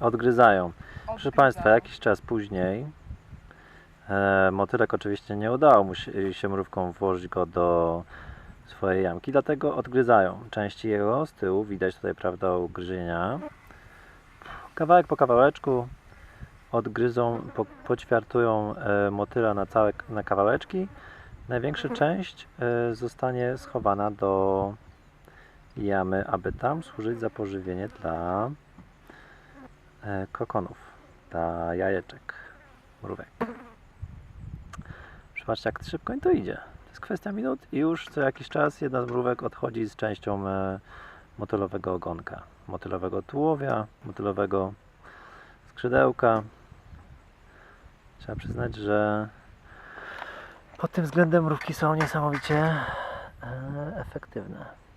Odgryzają. Proszę Państwa, jakiś czas później e, motylek oczywiście nie udało mu się, się mrówką włożyć go do swojej jamki, dlatego odgryzają. Części jego z tyłu widać tutaj, prawda, ugryzienia. Kawałek po kawałeczku odgryzą, po, poćwiartują e, motyla na całe na kawałeczki. Największa część e, zostanie schowana do jamy, aby tam służyć za pożywienie dla kokonów, dla jajeczek, mrówek. Zobaczcie, jak szybko to idzie. To jest kwestia minut i już co jakiś czas jedna z mrówek odchodzi z częścią e, motylowego ogonka, motylowego tułowia, motylowego skrzydełka. Trzeba przyznać, że pod tym względem mrówki są niesamowicie e, efektywne.